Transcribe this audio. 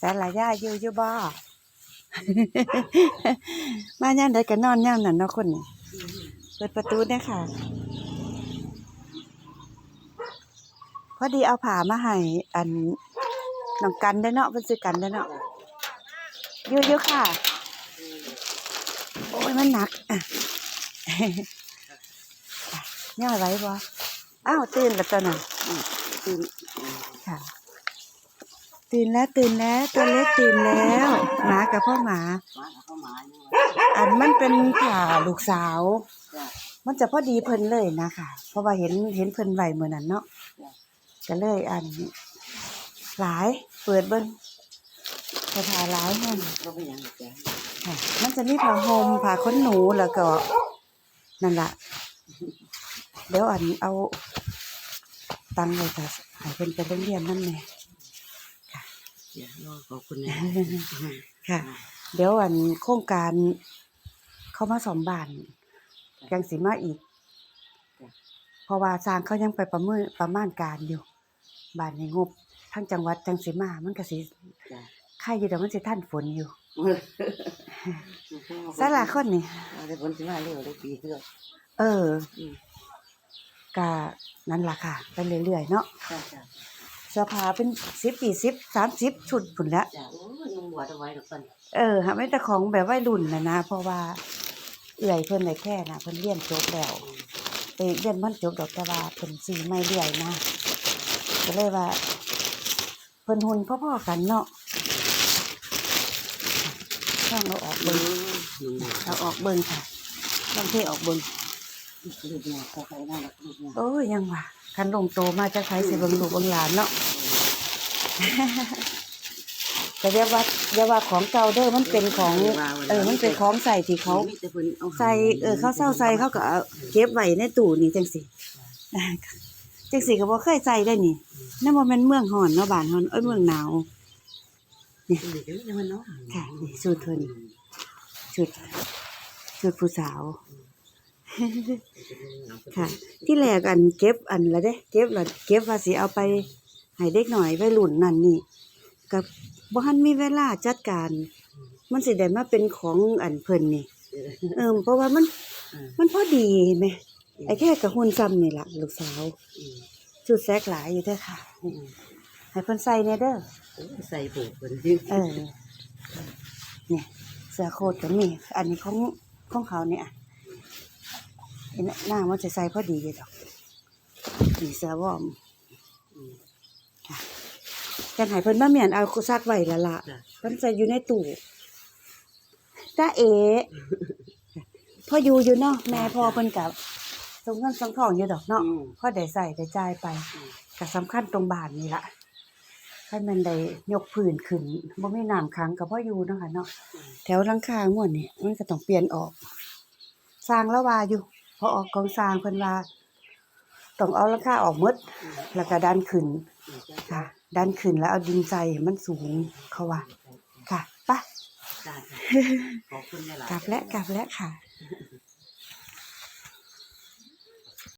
สารยาอยู่อยู่บ่มาย่ามใดก็นอนย่ามนั่นเนาะคนนี่เปิดประตูเด้อค่ะ พอดีเอาผ้ามาให้อันน้องกันได้อเนาะเพิ่นซื้อกันได้อเนาะอยู่อยู่ค่ะ โอ้ยมันหนักอะย่าไว้บ่ อ้าวตื่นแล้วตัวน่ะอืมตื่นค่ะ ตื่นแล้วตื่นแล้ว ตัวเล็กตื่นแล้วหมากับพ่อหมาหมากับข้าวหมาอันมันเป็นผ่าลูกสาว มันจะพอดีเพิ่นเลยนะค่ะ เพราะว่าเห็นเห็นเพิ่นไหวเหมือนนั้นเนาะจะก็เลยอันหลายเปิดเบิ่งกระถาหลายแห่งก็ไม่ยังหรอกจ้ะค่ะมันจะมีผ้าห่มผ้าขนหนูแล้วก็นั่นละ เดี๋ยวอันเอาตังค์เลยค่ะให้เพิ่นไปโรงเรียนนั่นแหละเดี๋ยวรอขอบคุณนะค่ะ เดี๋ยวอันโครงการเข้ามาสอมบ้านยังสิมาอีก เพราะว่าสร้างเขายังไปประเมินประมาณการอยู่บ้านในงบทั้งจังหวัดจังสิมามันก็สิจ้ะค่ายอยู่แต่มันสิท่านฝนอยู่เออสาราคนนี่แต่ผลสิมาเร็วได้ปีเดียวเอออืม ก็นั่นล่ะค่ะ ไปเรื่อยๆเนาะจ้ะจ้ะเสื้อผ้าเป็น10 20 30ชุดพุ่นละจ้ะโอ้ยนุ่งบวชเอาไว้ดอกกันเออหาไม่แต่ของแบบวัยรุ่นน่ะนะเพราะว่าเอื่อยเพิ่นได้แค่น่ะเพิ่นเรียนจบแล้วไปเรียนมันจบดอกแต่ว่าเพิ่นสิไม่เรื่อยนะก็เลยว่าเพิ่นหุ่นพ่อๆกันเนาะต้องเอาออกมึเบิ่งงนุ่งบวชเอาออกเบิ่งค่ะต้องเทออกเบิ่ง ลูกเนี่ยเขาใครน่ารักลูกเนี่ยโอ้ยยังว่าคันลงโตมาจะใช้สิเบิ่งลูกเบิ่งหลานเนาะ แต่เรียกว่าเรียกว่าของเก่าเด้อมันเป็นของ เออ มันเป็นของใส่ที่เขามีแต่เพิ่นเอาใส่เออเขาเศร้าใส่เขาก็เอาเก็บไว้ในตู้นี่จังสิจังสิก็บ่เคยใส่ได้นี่นั่นบ่แม่นเมืองฮ้อนเนาะบ้านฮ้อนเอ้ยเมืองหนาวเดี๋ยวเดี๋ยวมันเนาะค่ะนี่สูตรเพิ่นชุดชุดผู้สาว ค่ะ ที่แรกอันเก็บอันละเด้ เก็บละเก็บว่าสิเอาไปให้เด็กหน่อยวัยรุ่นนั่นนี่ก็บ่ทันมีเวลาจัดการ มันสิได้มาเป็นของอันเพิ่นนี่ เออเพราะว่ามัน มันพอดีเห็นไหมไอ้แค่กับหุ่นซ้ำนี่ล่ะ ลูกสาวชุดแซกหลายอยู่เด้อค่ะนี่ให้เพิ่นใส่แน่เด้อใส่ผูกเพิ่นเออเนี่ยเสื้อโคตรก็มีอันนี้ของของเขาเนี่ย เห็นหน้ามันจะใส่พอดีเลยดอกนี่เสื้อวอร์มค่ะจังให้เพิ่นมาเมียนเอาซักไว้และละจ้ะเพิ่นใส่อยู่ในตู้ตาเอพ่ออยู่อยู่เนาะแม่พ่อเพิ่นกับส่งเงินส่งทองอยู่ดอกเนาะอืมพ่อได้ใส่ได้จ่ายไปก็สำคัญตรงบ้านนี่ละให้มันได้ยกพื้นขึ้นบ่มีน้ำขังก็พออยู่เนาะค่ะเนาะแถวหลังคาม่วนนี่มันก็ต้องเปลี่ยนออก สร้างแล้วว่าอยู่ พอออกกองสร้างเพิ่นว่าต้องเอาหลังคาออกหมดแล้วก็ดันขึ้นค่ะ ดันขึ้นแล้วเอาดินใส่ให้มันสูงเขาว่าค่ะไปะจ้ะขอบคุณแม่หลานกลับแล้วกลับแล้วค่ะ